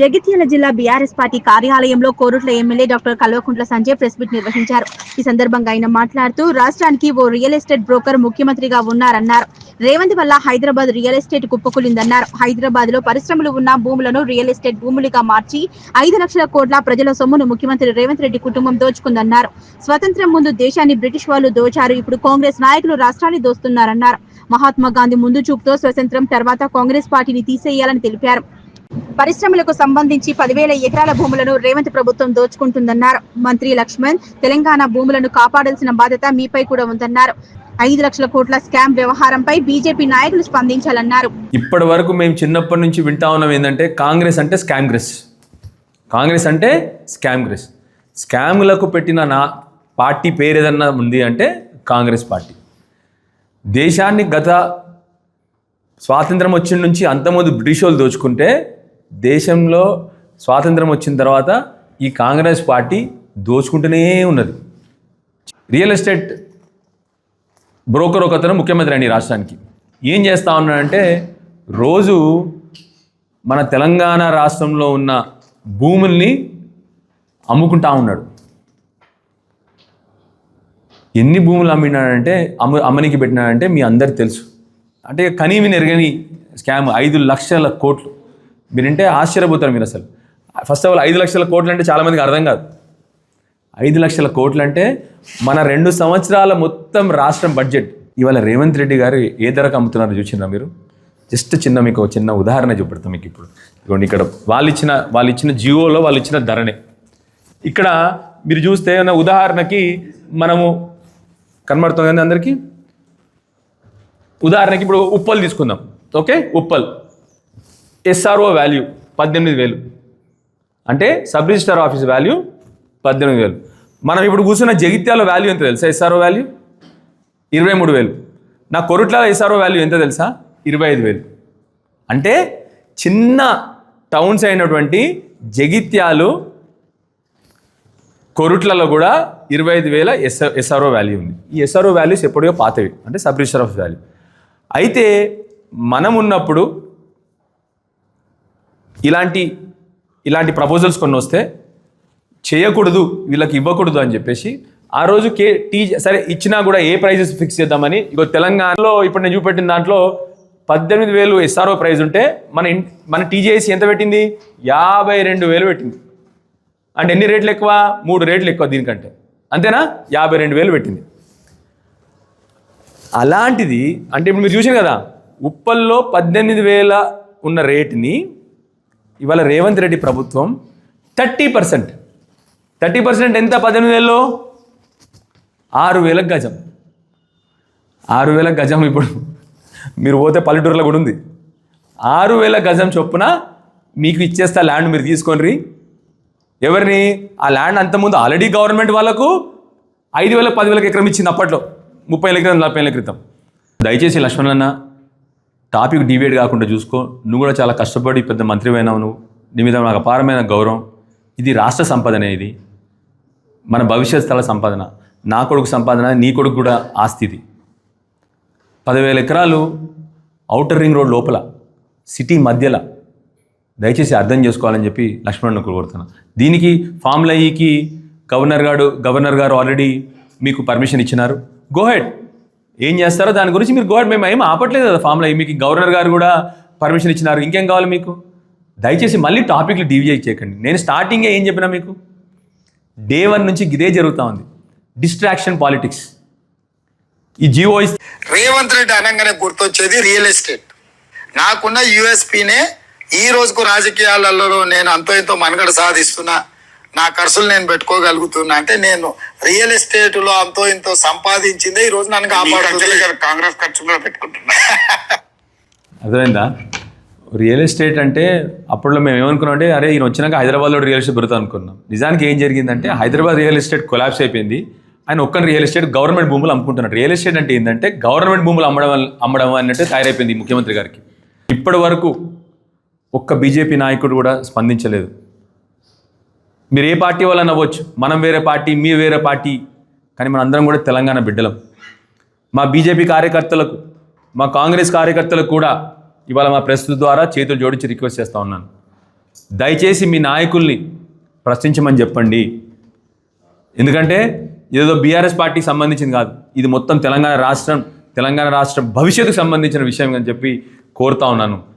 జగిత్యాల జిల్లా BRS party కార్యాలయంలో Korutla MLA doctor Kalvakuntla Sanjay press meet నిర్వహించారు. ఈ సందర్భంగా ఆయన మాట్లాడుతూ రాష్ట్రానికి ఓ రియల్ ఎస్టేట్ బ్రోకర్ ముఖ్యమంత్రిగా ఉన్నారన్నారు. రేవంత్ వల్ల హైదరాబాద్ రియల్ ఎస్టేట్ కుప్పకూలిందన్నారు. హైదరాబాద్లో పరిశ్రమలు ఉన్న భూములను రియల్ ఎస్టేట్ భూములుగా మార్చి ఐదు లక్షల కోట్ల ప్రజల సొమ్మును ముఖ్యమంత్రి రేవంత్ రెడ్డి కుటుంబం దోచుకుందన్నారు. స్వతంత్రం ముందు దేశాన్ని బ్రిటిష్ వాళ్ళు దోచారు. ఇప్పుడు కాంగ్రెస్ నాయకులు రాష్ట్రాన్ని దోస్తున్నారన్నారు. మహాత్మా గాంధీ ముందు చూపుతో స్వతంత్రం తర్వాత కాంగ్రెస్ పార్టీని తీసేయాలని తెలిపారు. పరిశ్రమలకు సంబంధించి పదివేల ఎకరాల భూములను రేవంత్ ప్రభుత్వం దోచుకుంటుందన్నారు. మంత్రి లక్ష్మణ్ తెలంగాణ భూములను కాపాడాల్సిన బాధ్యత మీపై కూడా ఉందన్నారు. ఐదు లక్షల కోట్ల స్కామ్ వ్యవహారంపై బీజేపీ నాయకులు స్పందించాలన్నారు. ఇప్పటి వరకు మేము చిన్నప్పటి నుంచి వింటా ఉన్నాం ఏంటంటే కాంగ్రెస్ అంటే స్కామ్గ్రెస్. కాంగ్రెస్ అంటే స్కామ్గ్రెస్. స్కామ్లకు పెట్టిన నా పార్టీ పేరు ఏదన్నా ఉంది అంటే కాంగ్రెస్ పార్టీ. దేశాన్ని గత స్వాతంత్రం వచ్చిన నుంచి అంతమంది బ్రిటిష్ వాళ్ళు దోచుకుంటే దేశంలో స్వాతంత్రం వచ్చిన తర్వాత ఈ కాంగ్రెస్ పార్టీ దోచుకుంటూనే ఉన్నది. రియల్ ఎస్టేట్ బ్రోకర్ ఒకతను ముఖ్యమంత్రి అండి రాష్ట్రానికి. ఏం చేస్తా ఉన్నాడంటే రోజు మన తెలంగాణ రాష్ట్రంలో ఉన్న భూముల్ని అమ్ముకుంటా ఉన్నాడు. ఎన్ని భూములు అమ్మినాడంటే అమ్మ అమ్మనికి పెట్టినాడంటే మీ అందరికి తెలుసు. అంటే కనీవి నెరగని స్కామ్ ఐదు లక్షల కోట్లు. మీరంటే ఆశ్చర్యపోతారు మీరు అసలు. ఫస్ట్ ఆఫ్ ఆల్ ఐదు లక్షల కోట్లు అంటే చాలామందికి అర్థం కాదు. ఐదు లక్షల కోట్లు అంటే మన రెండు సంవత్సరాల మొత్తం రాష్ట్రం బడ్జెట్ ఇవాళ రేవంత్ రెడ్డి గారు ఏ ధరకు అమ్ముతున్నారో చూసిందా మీరు? జస్ట్ చిన్న మీకు చిన్న ఉదాహరణ చూపెడతాం మీకు ఇప్పుడు. ఇదిగోండి ఇక్కడ వాళ్ళు ఇచ్చిన వాళ్ళు ఇచ్చిన జియోలో వాళ్ళు ఇచ్చిన ధరనే. ఇక్కడ మీరు చూస్తే ఉన్న ఉదాహరణకి మనము కనబడుతుంది అందరికీ? ఉదాహరణకి ఇప్పుడు ఉప్పల్ తీసుకుందాం. ఓకే ఉప్పల్. ఎస్ఆర్ఓ వాల్యూ పద్దెనిమిది వేలు. అంటే సబ్ రిజిస్టర్ ఆఫీస్ వాల్యూ పద్దెనిమిది వేలు. మనం ఇప్పుడు కూర్చున్న జగిత్యాల వాల్యూ ఎంత తెలుసా ఎస్ఆర్ఓ వాల్యూ ఇరవై మూడు వేలు. నా కొరుట్ల ఎస్ఆర్ఓ వాల్యూ ఎంత తెలుసా? ఇరవై ఐదు వేలు. అంటే చిన్న టౌన్స్ అయినటువంటి జగిత్యాలు కొరుట్లలో కూడా ఇరవై ఐదు వేల ఎస్ ఎస్ఆర్ఓ వాల్యూ ఉంది. ఈ ఎస్ఆర్ఓ వాల్యూస్ ఎప్పుడో పాతవి. అంటే సబ్ రిజిస్టర్ ఆఫ్ వాల్యూ అయితే మనం ఉన్నప్పుడు ఇలాంటి ఇలాంటి ప్రపోజల్స్ కొన్ని వస్తే చేయకూడదు వీళ్ళకి ఇవ్వకూడదు అని చెప్పేసి ఆ రోజు కే టీ సరే ఇచ్చినా కూడా ఏ ప్రైజెస్ ఫిక్స్ చేద్దామని ఇక తెలంగాణలో ఇప్పుడు నేను చూపెట్టిన దాంట్లో పద్దెనిమిది వేలు ఎస్ఆర్ఓ ప్రైజ్ ఉంటే మన మన టీజేఎస్ ఎంత పెట్టింది? యాభై రెండు వేలు పెట్టింది. అంటే ఎన్ని రేట్లు ఎక్కువ? మూడు రేట్లు ఎక్కువ దీనికంటే. అంతేనా? యాభై రెండు వేలు పెట్టింది. అలాంటిది అంటే ఇప్పుడు మీరు చూసారు కదా ఉప్పల్లో పద్దెనిమిది వేల ఉన్న రేటుని ఇవాళ రేవంత్ రెడ్డి ప్రభుత్వం థర్టీ పర్సెంట్. థర్టీ పర్సెంట్ ఎంత? పద్దెనిమిది వేలలో? ఆరు వేలకు గజం. ఆరు వేల గజం ఇప్పుడు. మీరు పోతే పల్లెటూరులో కూడా ఉంది. ఆరు వేల గజం చొప్పున మీకు ఇచ్చేస్తా ల్యాండ్ మీరు తీసుకొని ఎవరిని? ఆ ల్యాండ్ అంతకుముందు ఆల్రెడీ గవర్నమెంట్ వాళ్ళకు ఐదు వేల పదివేలకు ఎకరం ఇచ్చింది అప్పట్లో. ముప్పై ఏళ్ళ క్రితం నలభై ఏళ్ళ క్రితం. దయచేసి లక్ష్మణ్ అన్న టాపిక్ డివేట్ కాకుండా చూసుకో. నువ్వు కూడా చాలా కష్టపడి పెద్ద మంత్రి అయినావు నువ్వు. నీ మీద నాకు అపారమైన గౌరవం. ఇది రాష్ట్ర సంపదనే ఇది. మన భవిష్యత్ స్థల సంపాదన. నా కొడుకు సంపాదన నీ కొడుకు కూడా ఆస్తి ఇది. పదివేల ఎకరాలు అవుటర్ రింగ్ రోడ్ లోపల సిటీ మధ్యలో. దయచేసి అర్థం చేసుకోవాలని చెప్పి లక్ష్మణ్ను కోరుతున్నా దీనికి ఫామ్లయ్యకి గవర్నర్ గారు గవర్నర్ గారు ఆల్రెడీ మీకు పర్మిషన్ ఇచ్చినారు. గోహెడ్ ఏం చేస్తారో దాని గురించి మీరు గవర్నమెంట్ మేము ఏం ఆపట్లేదు కదా ఫామ్లో. మీకు గవర్నర్ గారు కూడా పర్మిషన్ ఇచ్చినారు. ఇంకేం కావాలి మీకు? దయచేసి మళ్ళీ టాపిక్లు డివిజేట్ చేయకండి. నేను స్టార్టింగే ఏం చెప్పినా మీకు? డే వన్ నుంచి ఇదే జరుగుతూ ఉంది. Distraction politics. ఈ జియో రేవంత్ రెడ్డి అనగానే గుర్తొచ్చేది రియల్ ఎస్టేట్. నాకున్న యూఎస్పీనే ఈ రోజుకు రాజకీయాలలో నేను అంతో ఎంతో మనుగడ సాధిస్తున్నా. నా ఖర్చులు నేను పెట్టుకోగలుగుతున్నా. అంటే నేను రియల్ ఎస్టేట్లో అంతో ఇంతో సంపాదించిందే ఈ రోజు నన్ను కాపాడుతుంది. కాంగ్రెస్ ఖర్చులో పెట్టుకుంటున్నా. అర్థమైందా? రియల్ ఎస్టేట్ అంటే అప్పట్లో మేము ఏమనుకున్నాం అంటే అరే ఈయన వచ్చినాక హైదరాబాద్లో రియల్ ఎస్టేట్ పెడతా అనుకున్నాం. నిజానికి ఏం జరిగిందంటే హైదరాబాద్ రియల్ ఎస్టేట్ కొలాప్స్ అయిపోయింది. ఆయన ఒక్కని రియల్ ఎస్టేట్ గవర్నమెంట్ భూములు అమ్ముకుంటున్నాడు. రియల్ ఎస్టేట్ అంటే ఏంటంటే గవర్నమెంట్ భూములు అమ్మడం అమ్మడం అన్నట్టు తయారైపోయింది ముఖ్యమంత్రి గారికి. ఇప్పటి వరకు ఒక్క బీజేపీ నాయకుడు కూడా స్పందించలేదు. మీరు ఏ పార్టీ వల్ల నవ్వచ్చు? మనం వేరే పార్టీ మీ వేరే పార్టీ. కానీ మన అందరం కూడా తెలంగాణ బిడ్డలం. మా బీజేపీ కార్యకర్తలకు మా కాంగ్రెస్ కార్యకర్తలకు కూడా ఇవాళ మా ప్రెస్ ద్వారా చేతులు జోడించి రిక్వెస్ట్ చేస్తూ ఉన్నాను. దయచేసి మీ నాయకుల్ని ప్రశ్నించమని చెప్పండి. ఎందుకంటే ఏదో బీఆర్ఎస్ పార్టీకి సంబంధించింది కాదు. ఇది మొత్తం తెలంగాణ రాష్ట్రం తెలంగాణ రాష్ట్రం భవిష్యత్తుకు సంబంధించిన విషయం అని చెప్పి కోరుతా ఉన్నాను.